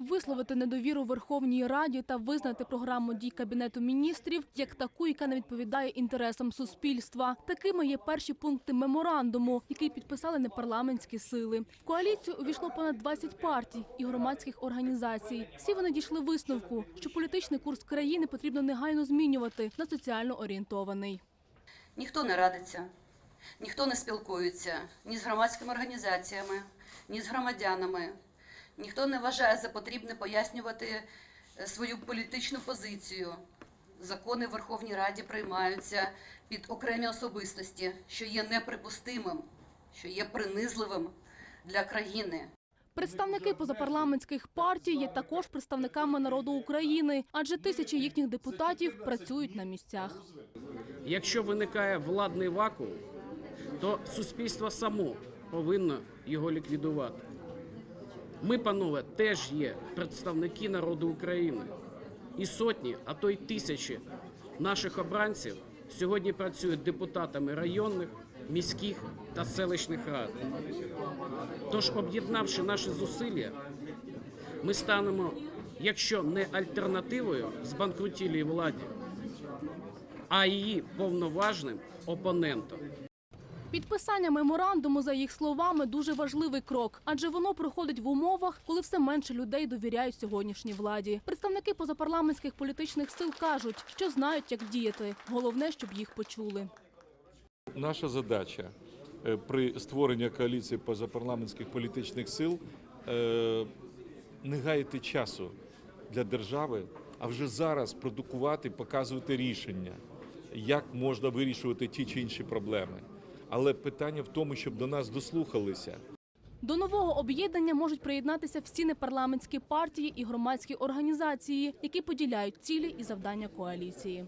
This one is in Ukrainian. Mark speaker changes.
Speaker 1: Висловити недовіру Верховній Раді та визнати програму дій Кабінету міністрів як таку, яка не відповідає інтересам суспільства. Такими є перші пункти меморандуму, який підписали непарламентські сили. В коаліцію увійшло понад 20 партій і громадських організацій. Всі вони дійшли висновку, що політичний курс країни потрібно негайно змінювати на соціально орієнтований.
Speaker 2: Ніхто не радиться, ніхто не спілкується ні з громадськими організаціями, ні з громадянами. Ніхто не вважає за потрібне пояснювати е, свою політичну позицію. Закони в Верховній Раді приймаються під окремі особистості, що є неприпустимим, що є принизливим для країни.
Speaker 1: Представники позапарламентських партій є також представниками народу України, адже тисячі їхніх депутатів працюють на місцях.
Speaker 3: Якщо виникає владний вакуум, то суспільство само повинно його ліквідувати. Ми, панове, теж є представники народу України. І сотні, а то й тисячі наших обранців сьогодні працюють депутатами районних, міських та селищних рад. Тож, об'єднавши наші зусилля, ми станемо, якщо не альтернативою збанкрутілій владі, а її повноважним опонентом.
Speaker 1: Підписання меморандуму, за їх словами, дуже важливий крок, адже воно проходить в умовах, коли все менше людей довіряють сьогоднішній владі. Представники позапарламентських політичних сил кажуть, що знають, як діяти. Головне, щоб їх почули.
Speaker 4: Наша задача е, при створенні коаліції позапарламентських політичних сил е, не гаяти часу для держави, а вже зараз продукувати, показувати рішення, як можна вирішувати ті чи інші проблеми. Але питання в тому, щоб до нас дослухалися.
Speaker 1: До нового об'єднання можуть приєднатися всі непарламентські партії і громадські організації, які поділяють цілі і завдання коаліції.